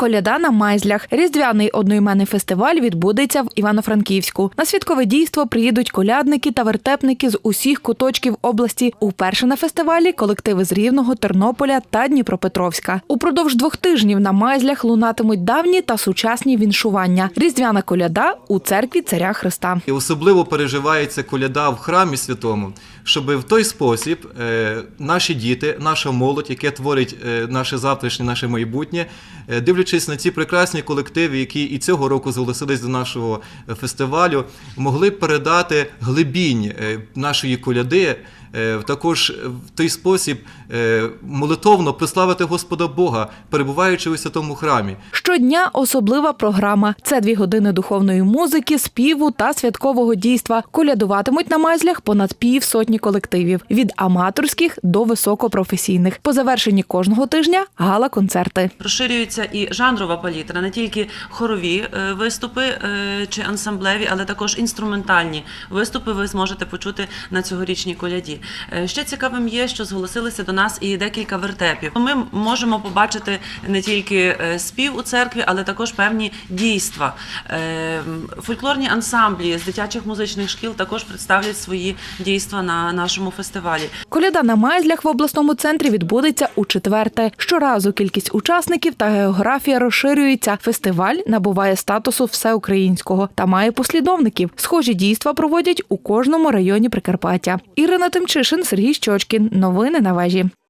Коляда на майзлях. Різдвяний одноіменний фестиваль відбудеться в Івано-Франківську. На святкове дійство приїдуть колядники та вертепники з усіх куточків області. Уперше на фестивалі колективи з Рівного, Тернополя та Дніпропетровська. Упродовж двох тижнів на майзлях лунатимуть давні та сучасні віншування. Різдвяна коляда у церкві царя Христа. Особливо переживається коляда в храмі святому, щоб в той спосіб е, наші діти, наша молодь, яке творить е, наше завтрашнє, наше майбутнє, е, дивлячись на ці прекрасні колективи, які і цього року зголосились до нашого е, фестивалю, могли б передати глибінь е, нашої коляди. е, Також в той спосіб молитовно прославити Господа Бога, перебуваючи у святому храмі. Щодня особлива програма. Це дві години духовної музики, співу та святкового дійства. Колядуватимуть на майзлях понад пів сотні колективів від аматорських до високопрофесійних. По завершенні кожного тижня гала-концерти. Розширюється і жанрова палітра, не тільки хорові е, виступи е, чи ансамблеві, але також інструментальні виступи ви зможете почути на цьогорічній коляді. Е, Ще цікавим є, що зголосилися до нас і декілька вертепів. Ми можемо побачити не тільки спів у церкві, але також певні дійства. Фольклорні ансамблі з дитячих музичних шкіл також представлять свої дійства на нашому фестивалі. Коляда на майзлях в обласному центрі відбудеться у четверте. Щоразу кількість учасників та географія розширюється. Фестиваль набуває статусу всеукраїнського та має послідовників. Схожі дійства проводять у кожному районі Прикарпаття. Ірина Тимчишин, Сергій Щочкін. Новини на вежі.